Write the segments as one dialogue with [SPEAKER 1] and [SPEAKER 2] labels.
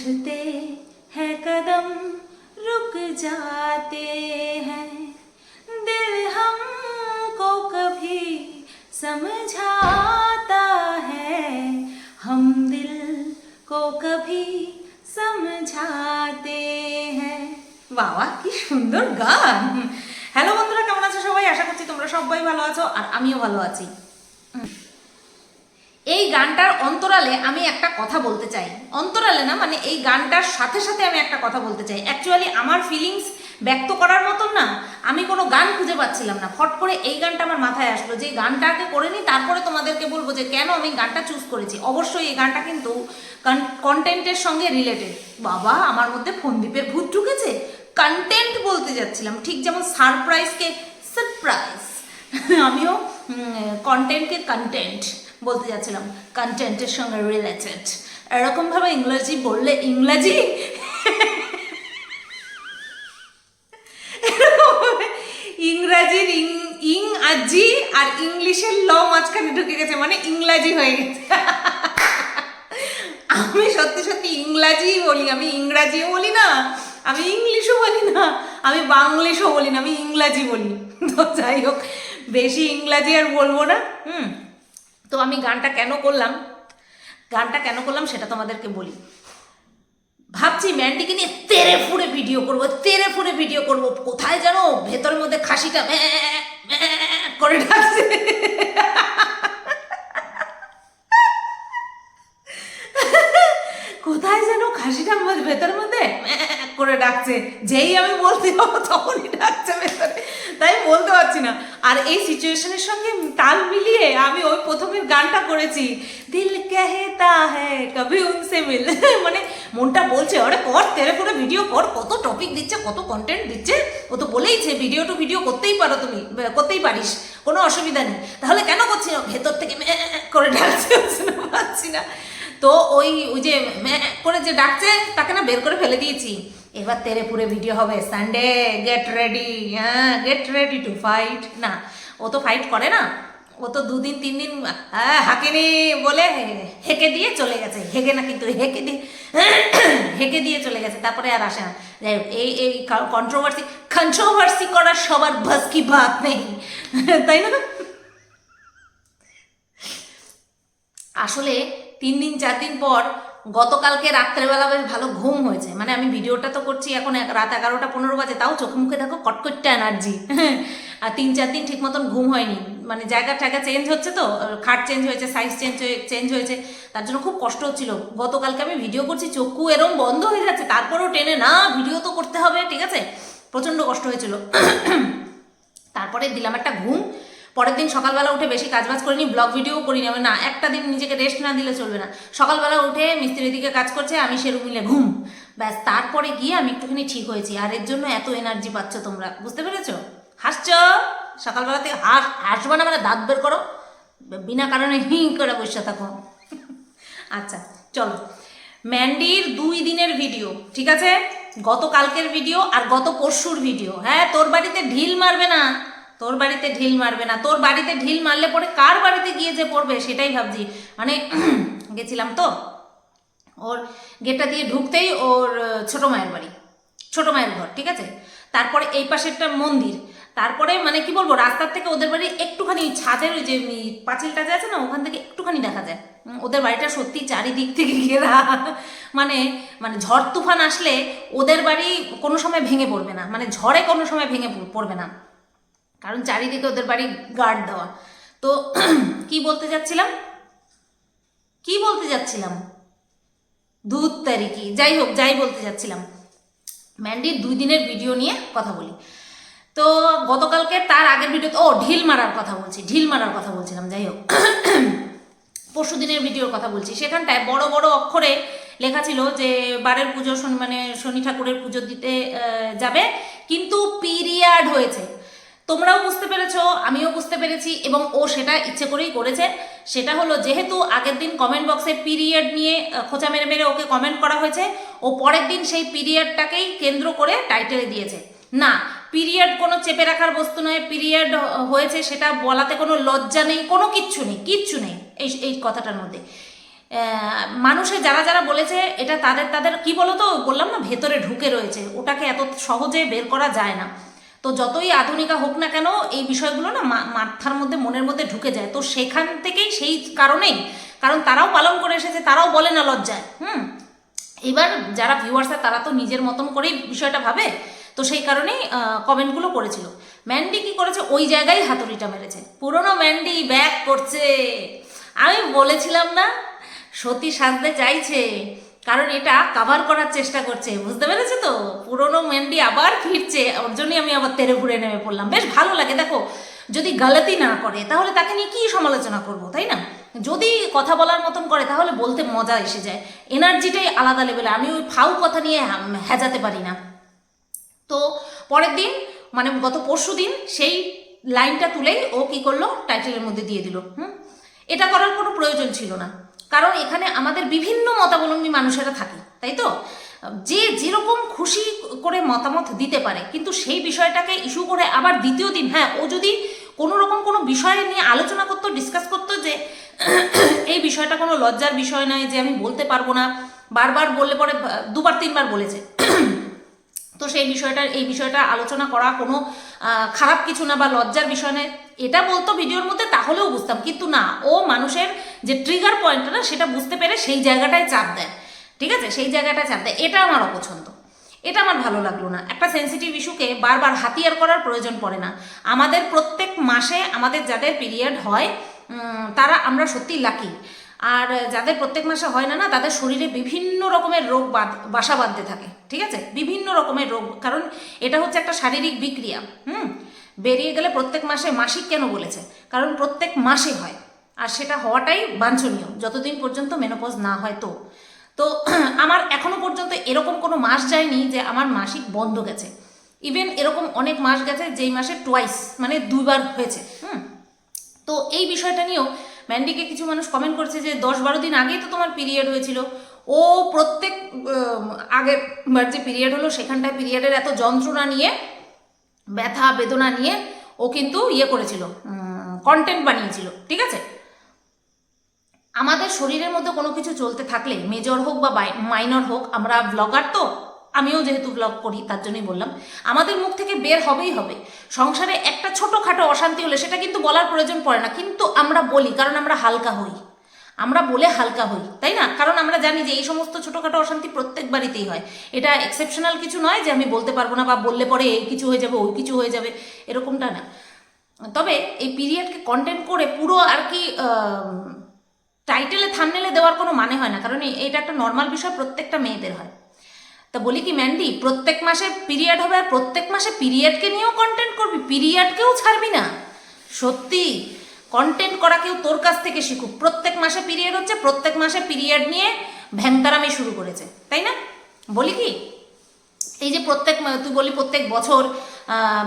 [SPEAKER 1] उठते हैं कदम रुक जाते हैं दिल हमको कभी समझाता है हम दिल को कभी समझाते हैं বাবা কি সুন্দর গান হ্যালো বন্ধুরা কেমন আছো সবাই আশা করছি তোমরা সবাই ভালো আছো আর আমিও ভালো আছি এই গানটার অন্তরালে আমি একটা কথা বলতে চাই। অন্তরালে না মানে এই গানটার সাথে সাথে আমি একটা কথা বলতে চাই। অ্যাকচুয়ালি আমার ফিলিংস ব্যক্ত করার মতন না, আমি কোনো গান খুঁজে পাচ্ছিলাম না। ফট করে এই গানটা আমার মাথায় আসলো যে গানটাকে করে নিই তারপরে তোমাদেরকে বলব যে, কেন আমি গানটা চুজ করেছি? অবশ্যই এই গানটা কিন্তু কন্টেন্টের সঙ্গে রিলেটেড বাবা, আমার মধ্যে ফোনদ্বীপের ভূত ঢুকেছে। কন্টেন্ট বলতে যাচ্ছিলাম। ঠিক যেমন সারপ্রাইজকে সারপ্রাইজ আমিও কন্টেন্টকে কন্টেন্ট বলতে যাচ্ছিলাম। কন্টেন্টের সঙ্গে রিলেটেড এরকমভাবে ইংরেজি বললে ইংরাজি? ইংরাজির ইং ইং আজি আর ইংলিশের ল মাঝখানে ঢুকে গেছে মানে ইংরাজি হয়ে গেছে। আমি সত্যি সত্যি ইংরাজি বলি, আমি ইংরাজিও বলি না, আমি ইংলিশও বলি না, আমি বাংলিশও বলি না, আমি ইংরাজি বলি। তো যাই হোক, বেশি ইংরাজি আর বলব না, হুম? তো আমি গানটা কেন করলাম? গানটা কেন করলাম সেটা তোমাদেরকে বলি। ভাবছি ম্যান্ডিকে নিয়ে তেরে ফুড়ে ভিডিও করব, তেরে ফুড়ে ভিডিও করব। কোথায় যেন ভেতরের মধ্যে খাসিটা করে ডাকছে কোথায় যেন খাসিটা ভেতরের মধ্যে করে ডাকছে যেই আমি বলতে যাব তখনই ডাকছে তাই বলতে পারছি না। আর এই সিচুয়েশনের সঙ্গে তাল মিলিয়ে আমি ওই প্রথমের গানটা করেছি। দিল কেহেতা হ্যাঁ কবি উনসে মিল। মানে মনটা বলছে, আরে কর, তেরে করে ভিডিও কর, কত টপিক দিচ্ছে, কত কন্টেন্ট দিচ্ছে। ও তো বলেইছে ভিডিও টু ভিডিও করতেই পারো তুমি করতেই পারিস, কোনো অসুবিধা নেই। তাহলে কেন করছি না? ভেতর থেকে করে ডাকছে পাচ্ছি না। তো ওই ওই যে করে যে ডাকছে, তাকে না বের করে ফেলে দিয়েছি। এবার তেরে পুরে ভিডিও হবে সানডে গেট রেডি হ্যাঁ গেট রেডি টু ফাইট না, ও তো ফাইট করে না। ও তো দুদিন তিন দিন হাঁকেনি বলে হেঁকে দিয়ে চলে গেছে। হেঁকে না, কিন্তু হেঁকে দিয়ে হেঁকে দিয়ে চলে গেছে। তারপরে আর আসে না। যাই হোক, এই এই কন্ট্রোভার্সি কন্ট্রোভার্সি করার সবার বাস কি বাত নেই। তাই না? আসলে তিন দিন চার দিন পর গতকালকে রাত্রেবেলা বেশ ভালো ঘুম হয়েছে। মানে আমি ভিডিওটা তো করছি এখন রাত এগারোটা পনেরো বাজে, তাও চোখে মুখে দেখো কটকটটা এনার্জি আর তিন চার দিন ঠিক মতন ঘুম হয়নি। মানে জায়গা টায়গা চেঞ্জ হচ্ছে তো খাট চেঞ্জ হয়েছে সাইজ চেঞ্জ হয়ে চেঞ্জ হয়েছে। তার জন্য খুব কষ্ট হচ্ছিল। গতকালকে আমি ভিডিও করছি, চক্ষু এরম বন্ধ হয়ে যাচ্ছে, তারপরেও টেনে, না ভিডিও তো করতে হবে ঠিক আছে? প্রচণ্ড কষ্ট হয়েছিল। তারপরে দিলাম একটা ঘুম। পরের দিন সকালবেলা উঠে বেশি কাজবাজ করিনি ব্লগ ভিডিও করিনি। আমি না, একটা দিন নিজেকে রেস্ট না দিলে চলবে না। সকালবেলা উঠে মিস্ত্রির দিকে কাজ করছে, আমি সেরু মিলে ঘুম। ব্যাস, তারপরে গিয়ে আমি একটুখানি ঠিক হয়েছি। আর এর জন্য এত এনার্জি পাচ্ছ তোমরা, বুঝতে পেরেছ? হাসছ? সকালবেলা থেকে হাস, হাসবো না মানে দাঁত বের করো। বিনা কারণে হিং করে বসে থাকো। আচ্ছা চলো। ম্যান্ডির দুই দিনের ভিডিও ঠিক আছে? গত কালকের ভিডিও আর গত পরশুর ভিডিও হ্যাঁ তোর বাড়িতে ঢিল মারবে না। তোর বাড়িতে ঢিল মারবে না, তোর বাড়িতে ঢিল মারলে পরে কার বাড়িতে গিয়ে যে পড়বে সেটাই ভাবছি। মানে গেছিলাম তো, ওর গেটটা দিয়ে ঢুকতেই ওর ছোট মায়ের বাড়ি, ছোট মায়ের ঘর, ঠিক আছে? তারপরে এই পাশে একটা মন্দির, তারপরে মানে কি বলব, রাস্তার থেকে ওদের বাড়ি একটুখানি ছাদের ওই যে পাঁচিলটা যে আছে না, ওখান থেকে একটুখানি দেখা যায়। ওদের বাড়িটা সত্যি চারিদিক থেকে ঘেরা মানে মানে ঝড় তুফান আসলে ওদের বাড়ি কোনো সময় ভেঙে পড়বে না মানে ঝড়ে কোনো সময় ভেঙে পড়- পড়বে না। কারণ চারিদিকে ওদের বাড়ি গার্ড দেওয়া। তো কি বলতে যাচ্ছিলাম? কি বলতে যাচ্ছিলাম? দুধ তারিখি, যাই হোক, যাই বলতে যাচ্ছিলাম। ম্যান্ডির দুই দিনের ভিডিও নিয়ে কথা বলি। তো গতকালকে তার আগের ভিডিও ও, ঢিল মারার কথা বলছি, ঢিল মারার কথা বলছিলাম, যাই হোক। পরশু দিনের ভিডিওর কথা বলছি। সেখানটায় বড় বড় অক্ষরে লেখা ছিল যে, বারের পুজো মানে শনি ঠাকুরের পুজো দিতে যাবে। কিন্তু পিরিয়ড হয়েছে। তোমরাও বুঝতে পেরেছ, আমিও বুঝতে পেরেছি, এবং ও সেটা ইচ্ছে করেই করেছে। সেটা হলো, যেহেতু আগের দিন কমেন্ট বক্সে পিরিয়ড নিয়ে খোঁচা মেরে মেরে ওকে কমেন্ট করা হয়েছে, ও পরের দিন সেই পিরিয়ডটাকেই কেন্দ্র করে টাইটেলে দিয়েছে। না পিরিয়ড কোনো চেপে রাখার বস্তু নয় পিরিয়ড হয়েছে সেটা বলাতে কোনো লজ্জা নেই, কোনো কিচ্ছু নেই কিচ্ছু নেই এই এই কথাটার মধ্যে। মানুষে যারা যারা বলেছে, এটা তাদের তাদের, কি বলো তো বললাম না, ভেতরে ঢুকে রয়েছে, ওটাকে এত সহজে বের করা যায় না। তো যতই আধুনিকা হোক না কেন, এই বিষয়গুলো না মাথার মধ্যে, মনের মধ্যে ঢুকে যায়। তো সেখান থেকেই সেই কারণেই, কারণ তারাও পালন করে এসেছে, তারাও বলে না লজ্জায়। হুম? এবার যারা ভিউয়ার্স তারা তো নিজের মতন করেই বিষয়টা ভাবে। তো সেই কারণেই কমেন্টগুলো করেছিল। ম্যান্ডি কি করেছে? ওই জায়গায় হাতুড়িটা মেরেছে। পুরনো ম্যান্ডি ব্যাক করছে। আমি বলেছিলাম না, সতী সাজতে চাইছে। কারণ এটা কাভার করার চেষ্টা করছে, বুঝতে পেরেছ তো? পুরনো ম্যান্ডি আবার ফিরছে, ওর জন্যই আমি আবার তেরে ঘুরে নেমে পড়লাম। বেশ ভালো লাগে, দেখো, যদি গালাতি না করে, তাহলে তাকে নিয়ে কী সমালোচনা করব, তাই না? যদি কথা বলার মতন করে, তাহলে বলতে মজা এসে যায়। এনার্জিটাই আলাদা লেভেলে আমি ওই ফাউ কথা নিয়ে হেজাতে পারি না। তো পরের দিন মানে গত পরশু দিন, সেই লাইনটা তুলেই ও কি করল টাইটেলের মধ্যে দিয়ে দিল, হুম? এটা করার কোনো প্রয়োজন ছিল না। কারণ এখানে আমাদের বিভিন্ন মতাবলম্বী মানুষেরা থাকে, তাই তো? যে যেরকম খুশি করে মতামত দিতে পারে, কিন্তু সেই বিষয়টাকে ইস্যু করে আবার দ্বিতীয় দিন হ্যাঁ ও যদি কোনো রকম কোনো বিষয় নিয়ে আলোচনা করতো ডিসকাস করতো যে এই বিষয়টা কোনো লজ্জার বিষয় নয় যে আমি বলতে পারব না, বারবার বললে পরে দুবার, তিনবার বলেছে। তো সেই বিষয়টা এই বিষয়টা আলোচনা করা কোনো খারাপ কিছু না বা লজ্জার বিষয় নয়। এটা বলতো ভিডিওর মধ্যে, তাহলেও বুঝতাম। কিন্তু না, ও মানুষের যে ট্রিগার পয়েন্টটা না, সেটা বুঝতে পেরে সেই জায়গাটায় চাপ দেয়। ঠিক আছে? সেই জায়গাটায় চাপ দেয়। এটা আমার অপছন্দ। এটা আমার ভালো লাগল না। একটা সেন্সিটিভ ইস্যুকে বারবার হাতিয়ার করার প্রয়োজন পড়ে না। আমাদের প্রত্যেক মাসে আমাদের যাদের পিরিয়ড হয় তারা আমরা সত্যি লাকি আর যাদের প্রত্যেক মাসে হয় না না, তাদের শরীরে বিভিন্ন রকমের রোগ বাদ বাসা বাঁধতে থাকে। ঠিক আছে? বিভিন্ন রকমের রোগ। কারণ এটা হচ্ছে একটা শারীরিক বিক্রিয়া। হুম? বেরিয়ে গেলে প্রত্যেক মাসে মাসিক কেন বলেছে? কারণ প্রত্যেক মাসে হয়। আর সেটা হওয়াটাই বাঞ্ছনীয়, যতদিন পর্যন্ত মেনোপজ না হয় তো। তো আমার এখনও পর্যন্ত এরকম কোনো মাস যায়নি যে আমার মাসিক বন্ধ গেছে। ইভেন এরকম অনেক মাস গেছে যেই মাসে টোয়াইস মানে দুইবার হয়েছে। হুম। তো এই বিষয়টা নিয়েও ম্যান্ডিকে কিছু মানুষ কমেন্ট করছে যে দশ বারো দিন আগেই তো তোমার পিরিয়ড হয়েছিল। ও প্রত্যেক আগের যে পিরিয়ড হলো, সেখানটায় পিরিয়ডের এত যন্ত্রণা নিয়ে ব্যথা, বেদনা নিয়ে ও কিন্তু ইয়ে করেছিল কন্টেন্ট বানিয়েছিল, ঠিক আছে? আমাদের শরীরের মধ্যে কোনো কিছু চলতে থাকলে মেজর হোক বা মাইনর হোক, আমরা ব্লগার তো, আমিও যেহেতু ব্লগ করি, তার জন্যই বললাম, আমাদের মুখ থেকে বের হবেই হবে। সংসারে একটা ছোটোখাটো অশান্তি হলে সেটা কিন্তু বলার প্রয়োজন পড়ে না, কিন্তু আমরা বলি, কারণ আমরা হালকা হই। আমরা বলে হালকা হই, তাই না? কারণ আমরা জানি যে এই সমস্ত ছোটোখাটো অশান্তি প্রত্যেক বাড়িতেই হয়। এটা এক্সেপশনাল কিছু নয় যে আমি বলতে পারব না বা বললে পরে এই কিছু হয়ে যাবে, ওই কিছু হয়ে যাবে, এরকমটা না। তবে এই পিরিয়ডকে কন্টেন্ট করে পুরো আর কি টাইটেলে থামনেলে দেওয়ার কোনো মানে হয় না, কারণ এটা একটা নর্মাল বিষয়, প্রত্যেকটা মেয়েদের হয়। তা বলি কি ম্যান্ডি প্রত্যেক মাসে পিরিয়ড হবে আর প্রত্যেক মাসে পিরিয়ডকে নিয়েও কন্টেন্ট করবি পিরিয়ডকেও ছাড়বি না। সত্যি। কন্টেন্ট করা কেউ তোর কাছ থেকে শিখুক। প্রত্যেক মাসে পিরিয়ড হচ্ছে, প্রত্যেক মাসে পিরিয়ড নিয়ে ভ্যাংতারামি শুরু করেছে, তাই না? বলি কি? এই যে প্রত্যেক তুই বলি প্রত্যেক বছর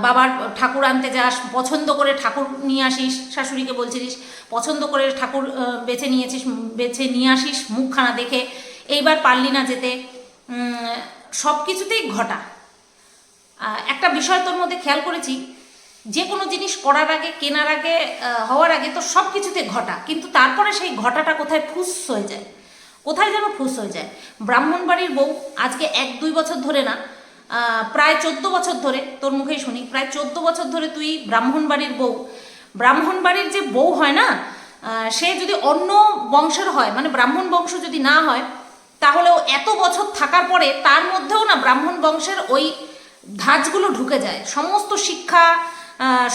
[SPEAKER 1] বাবার ঠাকুর আনতে যাস, পছন্দ করে ঠাকুর নিয়ে আসিস, শাশুড়িকে বলছিলিস, পছন্দ করে ঠাকুর বেছে নিয়েছিস, বেছে নিয়ে আসিস, মুখখানা দেখে, এইবার পারলি না যেতে সব কিছুতেই ঘটা। একটা বিষয় তোর মধ্যে খেয়াল করেছি যে কোনো জিনিস করার আগে, কেনার আগে হওয়ার আগে তো সব কিছুতে ঘটা। কিন্তু তারপরে সেই ঘটাটা কোথায় ফুস হয়ে যায়? কোথায় যেন ফুস হয়ে যায়? ব্রাহ্মণবাড়ির বউ আজকে এক দুই বছর ধরে না প্রায় চোদ্দ বছর ধরে, তোর মুখেই শুনি, প্রায় চোদ্দ বছর ধরে তুই ব্রাহ্মণবাড়ির বউ। ব্রাহ্মণবাড়ির যে বউ হয় না সে যদি অন্য বংশের হয় মানে ব্রাহ্মণ বংশ যদি না হয় তাহলেও এত বছর থাকার পরে তার মধ্যেও না ব্রাহ্মণ বংশের ওই ধাঁচগুলো ঢুকে যায়। সমস্ত শিক্ষা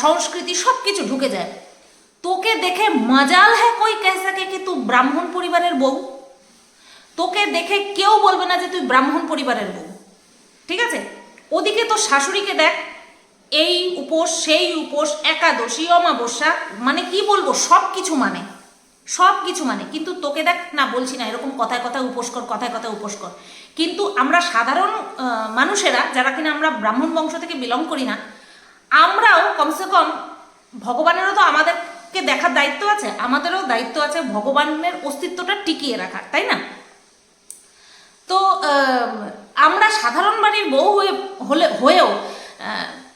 [SPEAKER 1] সংস্কৃতি সব কিছু ঢুকে যায়। তোকে দেখে মজাল হ্যাঁ কই কে সকে কি তুই ব্রাহ্মণ পরিবারের বউ? তোকে দেখে কেউ বলবে না যে তুই ব্রাহ্মণ পরিবারের বউ। ঠিক আছে? ওদিকে তো শাশুড়িকে দেখ, এই উপোস, সেই উপোস, একাদশী, অমাবস্যা মানে কি বলব সব কিছু মানে। সব কিছু মানে। কিন্তু তোকে দেখ, না বলছি না, এরকম কথায় কথায় উপোস কর, কথায় কথায় উপোস কর। কিন্তু আমরা সাধারণ মানুষেরা, যারা কিনা আমরা ব্রাহ্মণ বংশ থেকে বিলং করি না আমরাও কমসে কম ভগবানেরও তো আমাদেরকে দেখার দায়িত্ব আছে, আমাদেরও দায়িত্ব আছে ভগবানের অস্তিত্বটা টিকিয়ে রাখার, তাই না? তো আমরা সাধারণ বাড়ির বউ হয়ে, হলে, হয়েও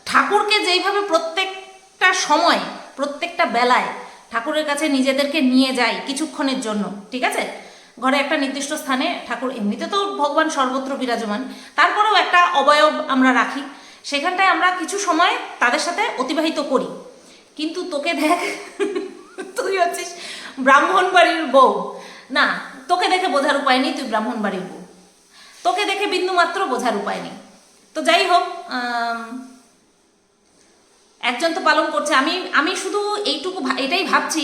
[SPEAKER 1] ঠাকুরকে যেইভাবে প্রত্যেকটা সময়, প্রত্যেকটা বেলায় ঠাকুরের কাছে নিজেদেরকে নিয়ে যাই কিছুক্ষণের জন্য, ঠিক আছে? ঘরে একটা নির্দিষ্ট স্থানে ঠাকুর, এমনিতে তো ভগবান সর্বত্র বিরাজমান, তারপরেও একটা অবয়ব আমরা রাখি। সেখানটায় আমরা কিছু সময় তাদের সাথে অতিবাহিত করি। কিন্তু তোকে দেখ, তুই হচ্ছিস ব্রাহ্মণ বাড়ির বউ। না, তোকে দেখে বোঝার উপায় নেই, তুই ব্রাহ্মণ বাড়ির বউ। তোকে দেখে বিন্দু মাত্র বোঝার উপায় নেই। তো যাই হোক একজন তো পালন করছে। আমি আমি শুধু এইটুকু এটাই ভাবছি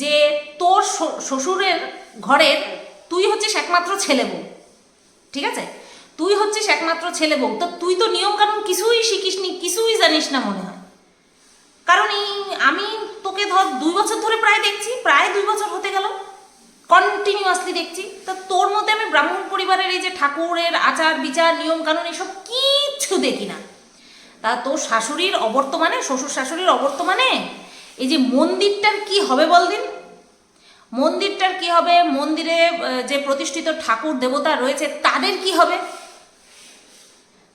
[SPEAKER 1] যে তোর শ্বশুরের ঘরের তুই হচ্ছিস একমাত্র ছেলে বউ। ঠিক আছে? তুই হচ্ছিস একমাত্র ছেলে বউ। তো তুই তো নিয়ম কানুন কিছুই শিখিসনি, কিছুই জানিস না মনে হয়। কারণ এই আমি তোকে ধর দুই বছর ধরে প্রায় দেখছি, প্রায় দুই বছর হতে গেল কন্টিনিউয়াসলি দেখছি। তা তোর মধ্যে আমি ব্রাহ্মণ পরিবারের এই যে ঠাকুরের আচার, বিচার নিয়ম কানুন এসব কিচ্ছু দেখি না। তা তোর শাশুড়ির অবর্তমানে, শ্বশুর শাশুড়ির অবর্তমানে এই যে মন্দিরটার কি হবে বলদিন মন্দিরটার কি হবে? মন্দিরে যে প্রতিষ্ঠিত ঠাকুর দেবতা রয়েছে, তাদের কি হবে?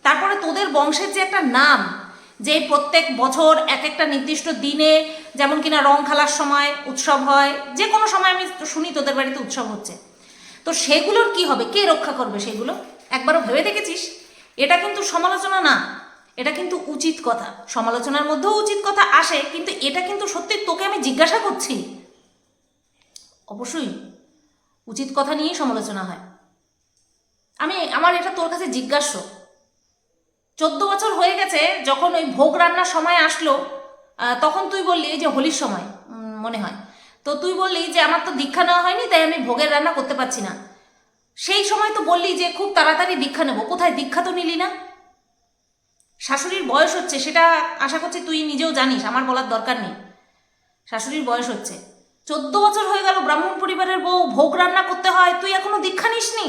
[SPEAKER 1] তারপরে তোদের বংশের যে একটা নাম, যে প্রত্যেক বছর এক একটা নির্দিষ্ট দিনে যেমন কিনা রং খেলার সময় উৎসব হয়, যে কোনো সময় আমি শুনি তোদের বাড়িতে উৎসব হচ্ছে। তো সেগুলোর কি হবে? কে রক্ষা করবে সেগুলো? একবারও ভেবে দেখেছিস? এটা কিন্তু সমালোচনা না। এটা কিন্তু উচিত কথা। সমালোচনার মধ্যেও উচিত কথা আসে, কিন্তু এটা কিন্তু সত্যি তোকে আমি জিজ্ঞাসা করছি। অবশ্যই উচিত কথা নিয়েই সমালোচনা হয়। আমি, আমার এটা তোর কাছে জিজ্ঞাস্য। চোদ্দ বছর হয়ে গেছে, যখন ওই ভোগ রান্নার সময় আসলো তখন তুই বললি যে হোলির সময় মনে হয়। তো তুই বললি যে আমার তো দীক্ষা নেওয়া হয়নি, তাই আমি ভোগের রান্না করতে পারছি না। সেই সময় তো বললি যে খুব তাড়াতাড়ি দীক্ষা নেব, কোথায় দীক্ষা তো নিলি না? শাশুড়ির বয়স হচ্ছে, সেটা আশা করছি তুই নিজেও জানিস, আমার বলার দরকার নেই। শাশুড়ির বয়স হচ্ছে। চোদ্দ বছর হয়ে গেল, ব্রাহ্মণ পরিবারের বউ, ভোগ রান্না করতে হয়, তুই এখনও দীক্ষা নিসনি?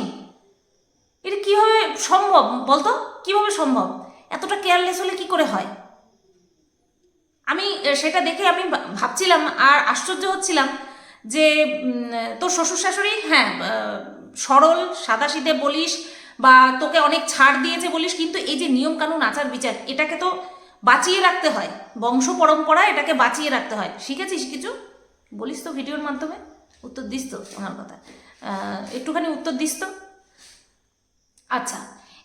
[SPEAKER 1] এটা কীভাবে সম্ভব, বলতো? কীভাবে সম্ভব? এতটা কেয়ারলেস হলে কি করে হয়? আমি সেটা দেখে আমি ভাবছিলাম আর আশ্চর্য হচ্ছিলাম যে তোর শ্বশুর শাশুড়ি হ্যাঁ সরল, সাদাসিধে বলিস বা তোকে অনেক ছাড় দিয়েছে বলিস, কিন্তু এই যে নিয়ম কানুন আচার বিচার, এটাকে তো বাঁচিয়ে রাখতে হয়। বংশ পরম্পরা এটাকে বাঁচিয়ে রাখতে হয়। শিখেছিস কিছু? বলিস তো ভিডিওর মাধ্যমে। উত্তর দিস তো, আমার কথা। একটুখানি উত্তর দিস তো। আচ্ছা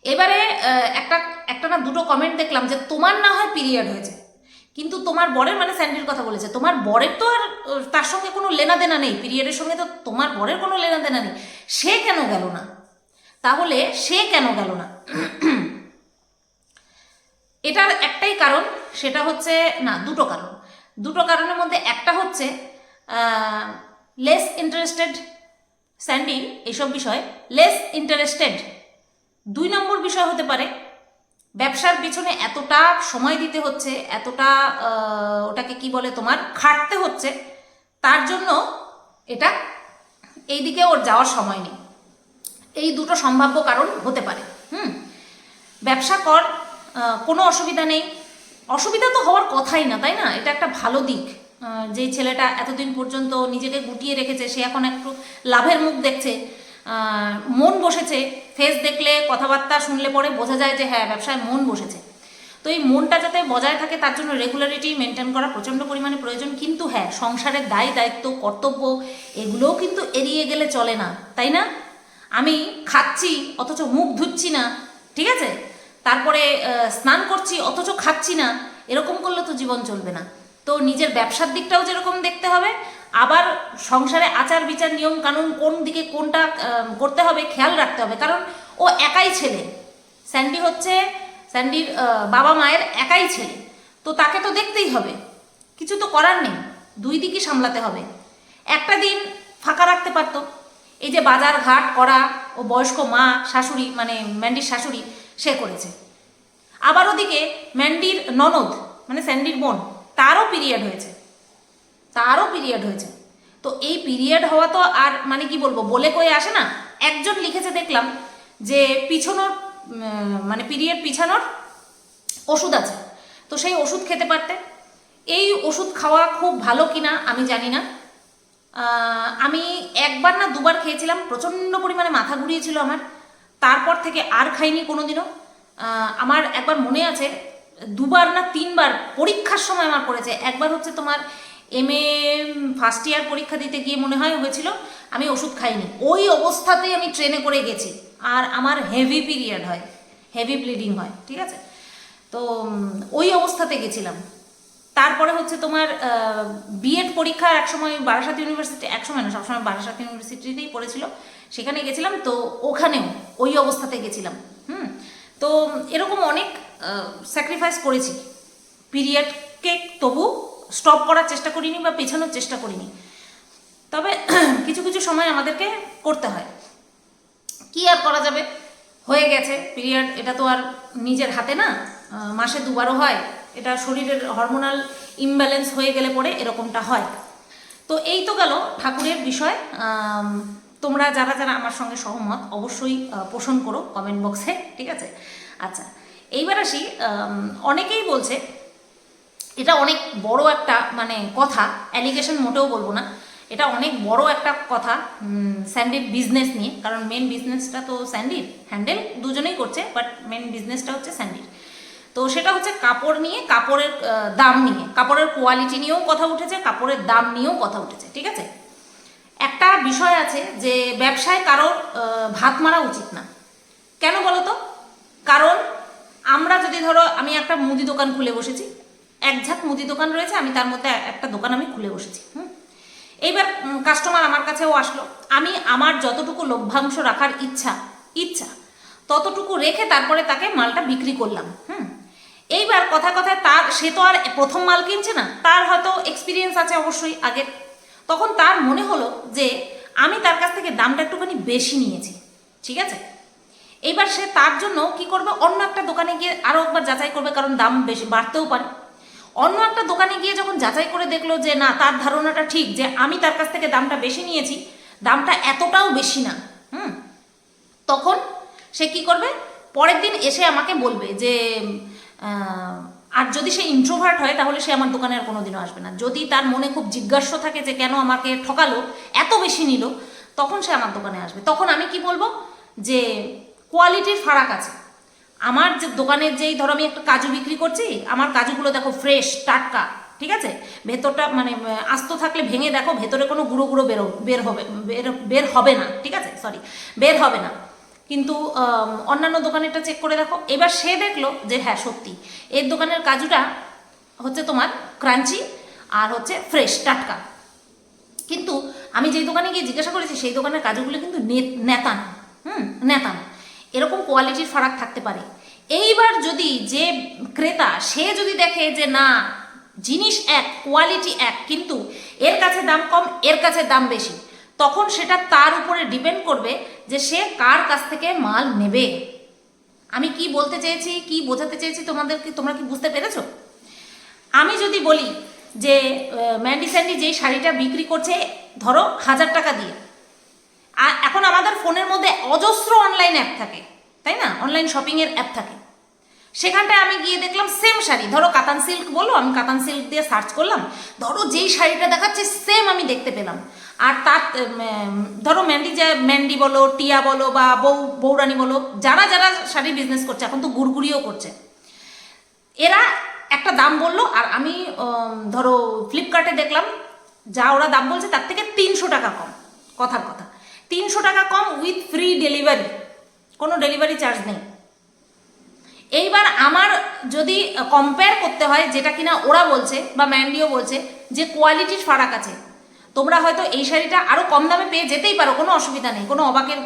[SPEAKER 1] এবারে একটা একটা না দুটো কমেন্ট দেখলাম যে তোমার না হয় পিরিয়ড হয়েছে। কিন্তু তোমার বরের মানে স্যান্ডির কথা বলেছে। তোমার বরের তো আর তার সঙ্গে কোনো লেনা দেনা নেই পিরিয়ডের সঙ্গে তো তোমার বরের কোনো লেনা দেনা নেই। সে কেন গেল না? তাহলে সে কেন গেল না? এটার একটাই কারণ, সেটা হচ্ছে, না, দুটো কারণ। দুটো কারণের মধ্যে একটা হচ্ছে লেস ইন্টারেস্টেড স্যান্ডি এইসব বিষয়ে লেস ইন্টারেস্টেড দুই নম্বর বিষয় হতে পারে, ব্যবসার পিছনে এতটা সময় দিতে হচ্ছে, এতটা ওটাকে কি বলে তোমার, খাটতে হচ্ছে, তার জন্য এটা এই দিকে ওর যাওয়ার সময় নেই। এই দুটো সম্ভাব্য কারণ হতে পারে, হুম? ব্যবসা কর কোনো অসুবিধা নেই। অসুবিধা তো হওয়ার কথাই না, তাই না? এটা একটা ভালো দিক। যেই ছেলেটা এতদিন পর্যন্ত নিজেকে গুটিয়ে রেখেছে, সে এখন একটু লাভের মুখ দেখছে। মন বসেছে। ফেস দেখলে, কথাবার্তা শুনলে পরে বোঝা যায় যে হ্যাঁ ব্যবসায় মন বসেছে। তো এই মনটা যাতে বজায় থাকে, তার জন্য রেগুলারিটি মেনটেন করা প্রচণ্ড পরিমাণে প্রয়োজন। কিন্তু হ্যাঁ সংসারের দায়, দায়িত্ব, কর্তব্য, এগুলোও কিন্তু এড়িয়ে গেলে চলে না। তাই না? আমি খাচ্ছি, অথচ মুখ ধুচ্ছি না, ঠিক আছে? তারপরে স্নান করছি, অথচ খাচ্ছি না, এরকম করলে তো জীবন চলবে না। তো নিজের ব্যবসার দিকটাও যেরকম দেখতে হবে আবার সংসারে আচার, বিচার, নিয়ম, কানুন, কোন দিকে কোনটা করতে হবে, খেয়াল রাখতে হবে। কারণ ও একাই ছেলে। স্যান্ডি হচ্ছে, স্যান্ডির বাবা মায়ের একাই ছেলে। তো তাকে তো দেখতেই হবে। কিছু তো করার নেই। দুই দিকই সামলাতে হবে। একটা দিন ফাঁকা রাখতে পারতো। এই যে বাজার ঘাট করা, ও বয়স্ক মা, শাশুড়ি মানে ম্যান্ডির শাশুড়ি, সে করেছে। আবার ওদিকে ম্যান্ডির ননদ মানে স্যান্ডির বোন, তারও পিরিয়ড হয়েছে। তারও পিরিয়ড হয়েছে। তো এই পিরিয়ড হওয়া তো আর মানে কি বলব বলে কয়ে আসে না। একজন লিখেছে দেখলাম যে পিছনোর মানে পিরিয়ড পিছানোর ওষুধ আছে। তো সেই ওষুধ খেতে পারতে। এই ওষুধ খাওয়া খুব ভালো কিনা আমি জানি না। আমি একবার না দুবার খেয়েছিলাম প্রচণ্ড পরিমাণে মাথা ঘুরিয়েছিল আমার। তারপর থেকে আর খাইনি কোনোদিনও। আহ, আমার একবার মনে আছে দুবার না তিনবার পরীক্ষার সময় আমার পড়েছে। একবার হচ্ছে তোমার এম এ ফার্স্ট ইয়ার পরীক্ষা দিতে গিয়ে মনে হয় হয়েছিল, আমি ওষুধ খাইনি। ওই অবস্থাতেই আমি ট্রেনে করে গেছি। আর আমার হেভি পিরিয়ড হয় হেভি ব্লিডিং হয়, ঠিক আছে? তো ওই অবস্থাতে গেছিলাম। তারপরে হচ্ছে তোমার বিএড পরীক্ষা একসময় বারাসাত ইউনিভার্সিটি একসময় না, সবসময় বারাসাত ইউনিভার্সিটিতেই পড়েছিল। সেখানে গেছিলাম, তো ওখানেও ওই অবস্থাতে গেছিলাম, হুম? তো, এরকম অনেক স্যাক্রিফাইস করেছি। পিরিয়ডকে তবু স্টপ করার চেষ্টা করিনি বা পেছানোর চেষ্টা করিনি। তবে কিছু কিছু সময় আমাদেরকে করতে হয়। কি আর করা যাবে? হয়ে গেছে। পিরিয়ড এটা তো আর নিজের হাতে না। মাসে দুবারও হয়। এটা শরীরের হরমোনাল ইমব্যালেন্স হয়ে গেলে পরে এরকমটা হয়। তো এই তো গেল ঠাকুরের বিষয়। তোমরা যারা যারা আমার সঙ্গে সহমত, অবশ্যই পোষণ করো কমেন্ট বক্সে, ঠিক আছে? আচ্ছা এইবার আসি অনেকেই বলছে এটা অনেক বড় একটা মানে কথা অ্যালিগেশন মোটেও বলব না। এটা অনেক বড় একটা কথা স্যান্ডির বিজনেস নিয়ে, কারণ মেন বিজনেসটা তো স্যান্ডির হ্যান্ডেল দুজনেই করছে বাট মেন বিজনেসটা হচ্ছে স্যান্ডির তো সেটা হচ্ছে কাপড় নিয়ে, কাপড়ের দাম নিয়ে, কাপড়ের কোয়ালিটি নিয়েও কথা উঠেছে, কাপড়ের দাম নিয়েও কথা উঠেছে, ঠিক আছে? একটা বিষয় আছে যে ব্যবসায় কারোর ভাত মারা উচিত না। কেন বলো তো কারণ আমরা যদি ধরো, আমি একটা মুদি দোকান খুলে বসেছি এক ঝাঁক মুদি দোকান রয়েছে, আমি তার মধ্যে একটা দোকান আমি খুলে বসেছি, হুম? এইবার কাস্টমার আমার কাছেও আসলো। আমি আমার যতটুকু লভ্যাংশ রাখার ইচ্ছা ইচ্ছা, ততটুকু রেখে তারপরে তাকে মালটা বিক্রি করলাম, হুম? এইবার কথা কথায় তার, সে তো আর প্রথম মাল কিনছে না, তার হয়তো এক্সপিরিয়েন্স আছে অবশ্যই আগের। তখন তার মনে হলো যে, আমি তার কাছ থেকে দামটা একটুখানি বেশি নিয়েছি, ঠিক আছে? এইবার সে তার জন্য কি করবে? অন্য একটা দোকানে গিয়ে আরও একবার যাচাই করবে, কারণ দাম বেশি, বাড়তেও পারে। অন্য একটা দোকানে গিয়ে যখন যাচাই করে দেখল যে না, তার ধারণাটা ঠিক যে আমি তার কাছ থেকে দামটা বেশি নিয়েছি, দামটা এতটাও বেশি না, হুম? তখন সে কি করবে? পরের দিন এসে আমাকে বলবে যে আর যদি সে ইন্ট্রোভার্ট হয় তাহলে সে আমার দোকানে আর কোনোদিনও আসবে না। যদি তার মনে খুব জিজ্ঞাস্য থাকে যে কেন আমাকে ঠকালো, এত বেশি নিল, তখন সে আমার দোকানে আসবে। তখন আমি কি বলব? যে কোয়ালিটির ফারাক আছে। আমার যে দোকানের যেই ধরো আমি একটা কাজু বিক্রি করছি, আমার কাজুগুলো দেখো ফ্রেশ টাটকা, ঠিক আছে? ভেতরটা মানে আস্ত থাকলে ভেঙে দেখো, ভেতরে কোনো গুঁড়ো গুঁড়ো বেরো, বের হবে, বের বের হবে না, ঠিক আছে? সরি বের হবে না। কিন্তু অন্যান্য দোকানেরটা চেক করে দেখো। এবার সে দেখল যে হ্যাঁ সত্যি, এর দোকানের কাজুটা হচ্ছে তোমার ক্রাঞ্চি আর হচ্ছে ফ্রেশ টাটকা। কিন্তু আমি যেই দোকানে গিয়ে জিজ্ঞাসা করেছি, সেই দোকানের কাজুগুলো কিন্তু নে- নেতা না, হুম, নেতা না। এরকম কোয়ালিটির ফারাক থাকতে পারে। এইবার যদি যে ক্রেতা, সে যদি দেখে যে না, জিনিস এক কোয়ালিটি এক, কিন্তু এর কাছে দাম কম, এর কাছে দাম বেশি, তখন সেটা তার উপরে ডিপেন্ড করবে যে সে কার কাছ থেকে মাল নেবে। আমি কি বলতে চেয়েছি, কি বোঝাতে চেয়েছি তোমাদের কি তোমরা কি বুঝতে পেরেছ? আমি যদি বলি যে ম্যান্ডি স্যান্ডি যেই শাড়িটা বিক্রি করছে, ধরো হাজার টাকা দিয়ে আর এখন আমাদের ফোনের মধ্যে অজস্র অনলাইন অ্যাপ থাকে, তাই না? অনলাইন শপিংয়ের অ্যাপ থাকে। সেখানটায় আমি গিয়ে দেখলাম সেম শাড়ি। ধরো কাতান সিল্ক বলো, আমি কাতান সিল্ক দিয়ে সার্চ করলাম। ধরো যেই শাড়িটা দেখাচ্ছে সেম আমি দেখতে পেলাম। আর তার ধরো ম্যান্ডি যা ম্যান্ডি বলো টিয়া বলো বা বউ বৌরানি বলো, যারা যারা শাড়ি বিজনেস করছে, এখন তো গুড়গুড়িও করছে। এরা একটা দাম বলল, আর আমি ধরো ফ্লিপকার্টে দেখলাম, যা ওরা দাম বলছে, তার থেকে তিনশো টাকা কম। কথার কথা। তিনশো টাকা কম উইথ ফ্রি ডেলিভারি কোনো ডেলিভারি চার্জ নেই। এইবার আমার যদি কম্পেয়ার করতে হয় যেটা কিনা ওরা বলছে বা ম্যান্ডিও বলছে যে কোয়ালিটির ফারাক আছে। তোমরা হয়তো এই শাড়িটা আরও কম দামে পেয়ে যেতেই পারো, কোনো অসুবিধা নেই, কোনো অবাকের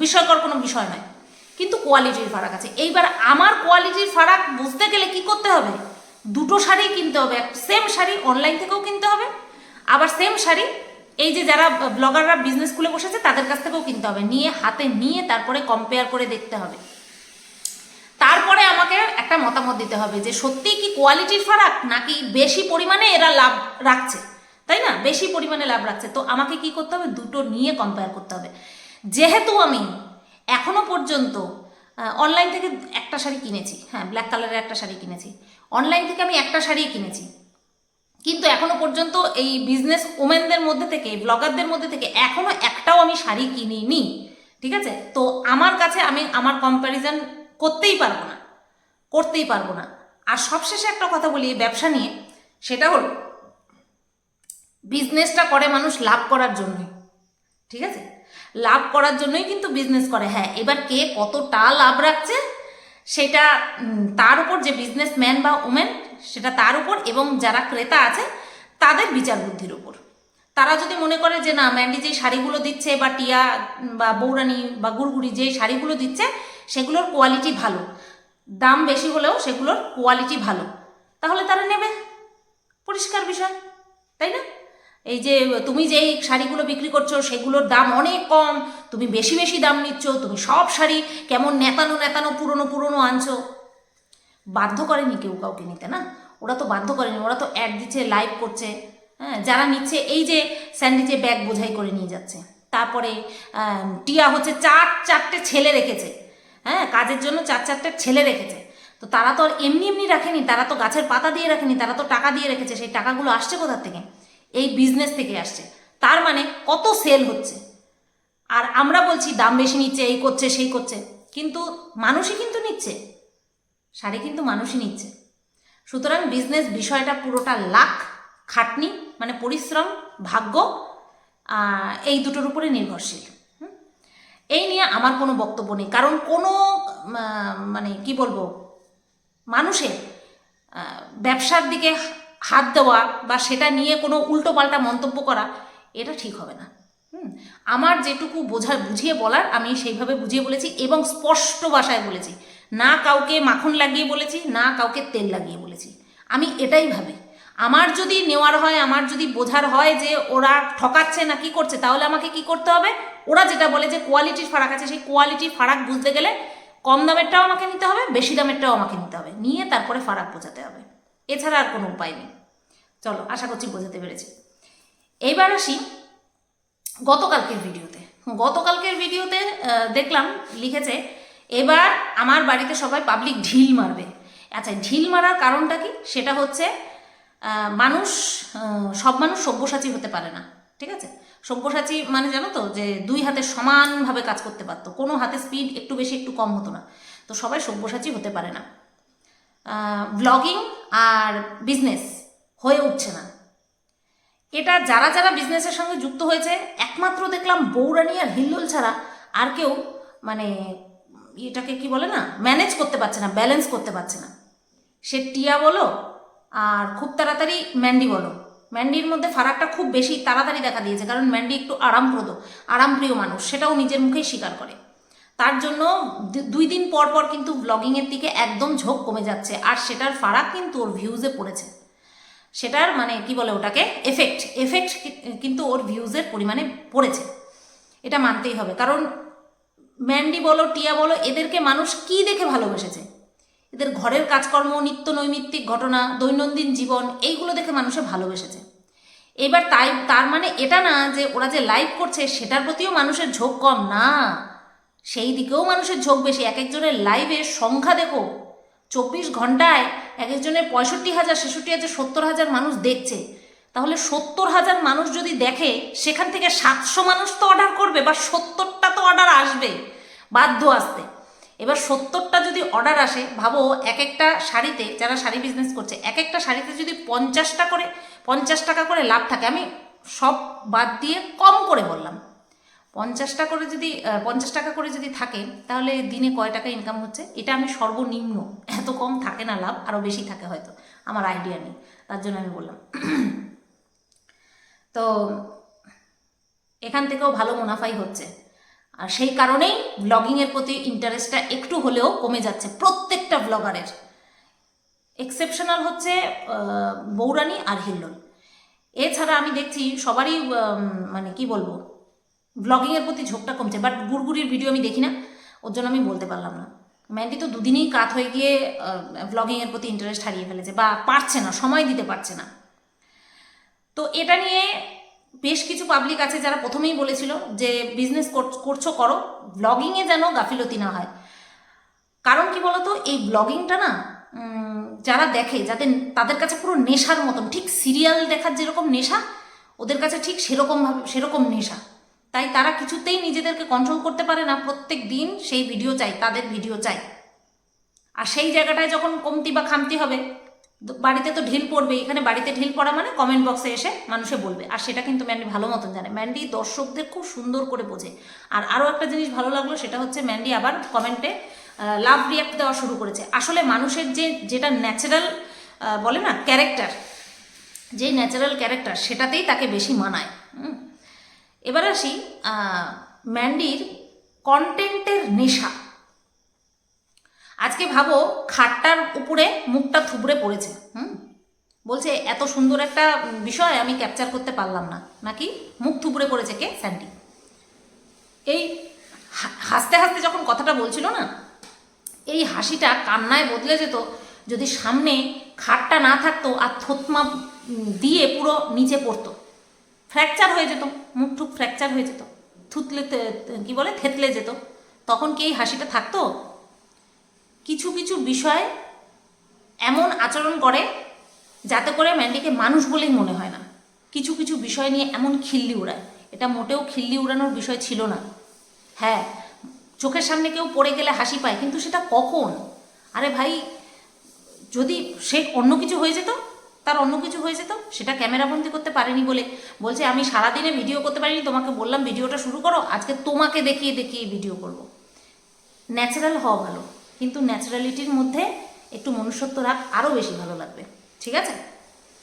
[SPEAKER 1] বিস্ময়কর কোনো বিষয় নয়। কিন্তু কোয়ালিটির ফারাক আছে। এইবার আমার কোয়ালিটির ফারাক বুঝতে গেলে কি করতে হবে? দুটো শাড়ি কিনতে হবে। সেম শাড়ি অনলাইন থেকেও কিনতে হবে, আবার সেম শাড়ি এই যে যারা ব্লগাররা বিজনেস খুলে বসেছে, তাদের কাছ থেকেও কিনতে হবে। নিয়ে, হাতে নিয়ে তারপরে কম্পেয়ার করে দেখতে হবে। তারপরে আমাকে একটা মতামত দিতে হবে যে, সত্যি কি কোয়ালিটির ফারাক, নাকি বেশি পরিমাণে এরা লাভ রাখছে? তাই না? বেশি পরিমাণে লাভ রাখছে। তো আমাকে কি করতে হবে? দুটো নিয়ে কম্পেয়ার করতে হবে। যেহেতু আমি এখনও পর্যন্ত অনলাইন থেকে একটা শাড়ি কিনেছি হ্যাঁ ব্ল্যাক কালারের একটা শাড়ি কিনেছি। অনলাইন থেকে আমি একটা শাড়ি কিনেছি। কিন্তু এখনও পর্যন্ত এই বিজনেস ওমেনদের মধ্যে থেকে ব্লগারদের মধ্যে থেকে এখনও একটাও আমি শাড়ি কিনিনি, ঠিক আছে? তো আমার কাছে আমি আমার কম্প্যারিজন করতেই পারব না, করতেই পারব না। আর সবশেষে একটা কথা বলি ব্যবসা নিয়ে, সেটা হলো বিজনেসটা করে মানুষ লাভ করার জন্যই, ঠিক আছে? লাভ করার জন্যই কিন্তু বিজনেস করে হ্যাঁ এবার কে কতটা লাভ রাখছে, সেটা তার উপর যে বিজনেসম্যান বা উমেন সেটা তার উপর এবং যারা ক্রেতা আছে, তাদের বিচার বুদ্ধির উপর। তারা যদি মনে করে যে না ম্যান্ডি যে শাড়িগুলো দিচ্ছে বা টিয়া বা বৌরানি বা গুড়গুড়ি যে শাড়িগুলো দিচ্ছে, সেগুলোর কোয়ালিটি ভালো। দাম বেশি হলেও সেগুলোর কোয়ালিটি ভালো। তাহলে তারা নেবে। পরিষ্কার বিষয়, তাই না? এই যে তুমি যেই শাড়িগুলো বিক্রি করছ, সেগুলোর দাম অনেক কম। তুমি বেশি বেশি দাম নিচ্ছ, তুমি সব শাড়ি কেমন নেতানো নেতানো, পুরনো পুরনো আনছো। বাধ্য করেনি কেউ কাউকে নিতে, না? ওরা তো বাধ্য করেনি, ওরা তো অ্যাড দিচ্ছে লাইভ করছে হ্যাঁ? যারা নিচ্ছে, এই যে স্যান্ডি ব্যাগ বোঝাই করে নিয়ে যাচ্ছে। তারপরে টিয়া হচ্ছে চার, চারটে ছেলে রেখেছে হ্যাঁ? কাজের জন্য চার, চারটে ছেলে রেখেছে। তো তারা তো আর এমনি এমনি রাখেনি, তারা তো গাছের পাতা দিয়ে রাখেনি, তারা তো টাকা দিয়ে রেখেছে, সেই টাকাগুলো আসছে কোথার থেকে? এই বিজনেস থেকে আসছে। তার মানে কত সেল হচ্ছে? আর আমরা বলছি, দাম বেশি নিচ্ছে, এই করছে, সেই করছে। কিন্তু মানুষই কিন্তু নিচ্ছে। শাড়ি কিন্তু মানুষই নিচ্ছে। সুতরাং বিজনেস বিষয়টা পুরোটা লাখ খাটনি মানে পরিশ্রম, ভাগ্য এই দুটোর উপরে নির্ভরশীল? এই নিয়ে আমার কোনো বক্তব্য নেই। কারণ কোনো মানে কি বলব, মানুষের ব্যবসার দিকে হাত দেওয়া বা সেটা নিয়ে কোনো উল্টোপাল্টা মন্তব্য করা, এটা ঠিক হবে না। আমার যেটুকু বোঝা, বুঝিয়ে বলার আমি সেইভাবে বুঝিয়ে বলেছি এবং স্পষ্ট ভাষায় বলেছি। না কাউকে মাখন লাগিয়ে বলেছি, না কাউকে তেল লাগিয়ে বলেছি। আমি এটাই ভাবি। আমার যদি নেওয়ার হয়, আমার যদি বোঝার হয় যে ওরা ঠকাচ্ছে না, কি করছে, তাহলে আমাকে কি করতে হবে? ওরা যেটা বলে যে কোয়ালিটির ফারাক আছে, সেই কোয়ালিটির ফারাক বুঝতে গেলে কম দামেরটাও আমাকে নিতে হবে, বেশি দামেরটাও আমাকে নিতে হবে। নিয়ে তারপরে ফারাক বোঝাতে হবে। এছাড়া আর কোনো উপায় নেই। চলো, আশা করছি বোঝাতে পেরেছি। এইবার আসি গতকালকের ভিডিওতে গতকালকের ভিডিওতে দেখলাম, লিখেছে এবার আমার বাড়িতে সবাই পাবলিক ঢিল মারবে। আচ্ছা ঢিল মারার কারণটা কি? সেটা হচ্ছে মানুষ সব মানুষ সব্যসাচী হতে পারে না, ঠিক আছে? সব্যসাচী মানে জানো তো, যে দুই হাতে সমানভাবে কাজ করতে পারতো। কোনো হাতে স্পিড একটু বেশি, একটু কম হতো না। তো সবাই সব্যসাচী হতে পারে না। ব্লগিং আর বিজনেস হয়ে উঠছে না। এটা যারা যারা বিজনেসের সঙ্গে যুক্ত হয়েছে, একমাত্র দেখলাম বৌরানি আর হিল্লোল ছাড়া আর কেউ মানে এটাকে কি বলে না? ম্যানেজ করতে পারছে না ব্যালেন্স করতে পারছে না। সে টিয়া বলো আর খুব তাড়াতাড়ি ম্যান্ডি বলো। ম্যান্ডির মধ্যে ফারাকটা খুব বেশি তাড়াতাড়ি দেখা দিয়েছে, কারণ ম্যান্ডি একটু আরামপ্রদ, আরামপ্রিয় মানুষ, সেটাও নিজের মুখেই স্বীকার করে। তার জন্য দুই দিন পর পর কিন্তু ব্লগিংয়ের দিকে একদম ঝোঁক কমে যাচ্ছে, আর সেটার ফারাক কিন্তু ওর ভিউজে পড়েছে। সেটার মানে কি বলে ওটাকে? এফেক্ট এফেক্ট কিন্তু ওর ভিউজের পরিমাণে পড়েছে। এটা মানতেই হবে, কারণ ম্যান্ডি বলো, টিয়া বলো, এদেরকে মানুষ কি দেখে ভালোবেসেছে? এদের ঘরের কাজকর্ম, নিত্য নৈমিত্তিক ঘটনা, দৈনন্দিন জীবন, এইগুলো দেখে মানুষে ভালোবেসেছে। এবার তাই, তার মানে এটা না যে ওরা যে লাইভ করছে, সেটার প্রতিও মানুষের ঝোঁক কম, না। সেই দিকেও মানুষের ঝোঁক বেশি। এক একজনের লাইভের সংখ্যা দেখো, চব্বিশ ঘন্টায় এক একজনের পঁয়ষট্টি হাজার, ছেষট্টি হাজার, সত্তর হাজার মানুষ দেখছে। তাহলে সত্তর হাজার মানুষ যদি দেখে, সেখান থেকে সাতশো মানুষ তো অর্ডার করবে, বা সত্তরটা তো অর্ডার আসবে, বাধ্য আসতে। এবার সত্তরটা যদি অর্ডার আসে, ভাবো এক একটা শাড়িতে যারা শাড়ি বিজনেস করছে এক একটা শাড়িতে যদি পঞ্চাশটা করে, পঞ্চাশ টাকা করে লাভ থাকে, আমি সব বাদ দিয়ে কম করে বললাম। পঞ্চাশটা করে যদি পঞ্চাশ টাকা করে যদি থাকে, তাহলে দিনে কয় টাকা ইনকাম হচ্ছে? এটা আমি সর্বনিম্ন। এত কম থাকে না লাভ আরও বেশি থাকে হয়তো, আমার আইডিয়া নেই। তার জন্য আমি বললাম। তো এখান থেকেও ভালো মুনাফাই হচ্ছে। আর সেই কারণেই ব্লগিংয়ের প্রতি ইন্টারেস্টটা একটু হলেও কমে যাচ্ছে প্রত্যেকটা ব্লগারের এক্সেপশনাল হচ্ছে বৌরানি আর হিল্লোল। এছাড়া আমি দেখছি সবারই মানে কি বলব ব্লগিংয়ের প্রতি ঝোঁকটা কমছে বাট গুড়গুড়ির ভিডিও আমি দেখি না, ওর জন্য আমি বলতে পারলাম না। ম্যান্ডি তো দুদিনেই কাত হয়ে গিয়ে ব্লগিংয়ের প্রতি ইন্টারেস্ট হারিয়ে ফেলেছে, বা পারছে না, সময় দিতে পারছে না। তো এটা নিয়ে বেশ কিছু পাবলিক আছে যারা প্রথমেই বলেছিল যে বিজনেস করছ, করো। ব্লগিংয়ে যেন গাফিলতি না হয়। কারণ কি বলতো? এই ব্লগিংটা না যারা দেখে যাদের তাদের কাছে পুরো নেশার মতন, ঠিক সিরিয়াল দেখার যেরকম নেশা, ওদের কাছে ঠিক সেরকমভাবে সেরকম নেশা। তাই তারা কিছুতেই নিজেদেরকে কন্ট্রোল করতে পারে না। প্রত্যেক দিন সেই ভিডিও চাই, তাদের ভিডিও চাই। আর সেই জায়গাটায় যখন কমতি বা খামতি হবে বাড়িতে তো ঢিল পড়বে, এখানে বাড়িতে ঢিল পড়া মানে কমেন্ট বক্সে এসে মানুষে বলবে। আর সেটা কিন্তু ম্যান্ডি ভালো মতন জানে। ম্যান্ডি দর্শকদের খুব সুন্দর করে বোঝে। আর আরও একটা জিনিস ভালো লাগল, সেটা হচ্ছে ম্যান্ডি আবার কমেন্টে লাভ রিয়াক্ট দেওয়া শুরু করেছে। আসলে মানুষের যে, যেটা ন্যাচারাল বলে না ক্যারেক্টার যে ন্যাচারাল ক্যারেক্টার সেটাতেই তাকে বেশি মানায়। এবার আসি ম্যান্ডির কন্টেন্টের নেশা। আজকে ভাবো খাটটার উপরে মুখটা থুবড়ে পড়েছে, হুম? বলছে, এত সুন্দর একটা বিষয় আমি ক্যাপচার করতে পারলাম না। নাকি? মুখ থুবড়ে পড়েছে কে? স্যান্ডি। এই হাসতে হাসতে যখন কথাটা বলছিল না, এই হাসিটা কান্নায় বদলে যেত যদি সামনে খাটটা না থাকতো আর থতমা দিয়ে পুরো নিচে পড়তো। ফ্র্যাকচার হয়ে যেত, মুখ টুক ফ্র্যাকচার হয়ে যেত থুতলে কি বলে, থেতলে যেত। তখন কি এই হাসিটা থাকতো? কিছু কিছু বিষয় এমন আচরণ করে যাতে করে ম্যান্ডিকে মানুষ বলেই মনে হয় না। কিছু কিছু বিষয় নিয়ে এমন খিল্লি উড়ায়। এটা মোটেও খিল্লি উড়ানোর বিষয় ছিল না। হ্যাঁ চোখের সামনে কেউ পড়ে গেলে হাসি পায়, কিন্তু সেটা কখন? আরে ভাই, যদি সে অন্য কিছু হয়ে যেত, তার অন্য কিছু হয়ে যেত, সেটা ক্যামেরাবন্দি করতে পারেনি বলে বলছে, আমি সারাদিনে ভিডিও করতে পারিনি, তোমাকে বললাম ভিডিওটা শুরু করো, আজকে তোমাকে দেখিয়ে দেখিয়ে ভিডিও করব। ন্যাচারাল হওয়া ভালো। কিন্তু ন্যাচারালিটির মধ্যে একটু মনুষ্যত্ব রাখ আরও বেশি ভালো লাগবে, ঠিক আছে?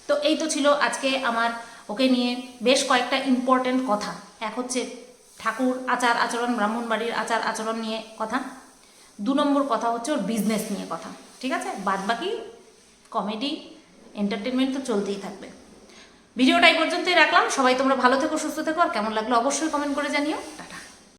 [SPEAKER 1] তো এই তো ছিল আজকে আমার, ওকে নিয়ে বেশ কয়েকটা ইম্পর্ট্যান্ট কথা। এক হচ্ছে ঠাকুর আচার আচরণ ব্রাহ্মণবাড়ির আচার আচরণ নিয়ে কথা। দু নম্বর কথা হচ্ছে ওর বিজনেস নিয়ে কথা, ঠিক আছে? বাদ বাকি কমেডি এন্টারটেনমেন্ট তো চলতেই থাকবে। ভিডিওটা এই পর্যন্তই রাখলাম। সবাই তোমরা ভালো থেকো, সুস্থ থেকো, আর কেমন লাগল অবশ্যই কমেন্ট করে জানিও। টাটা।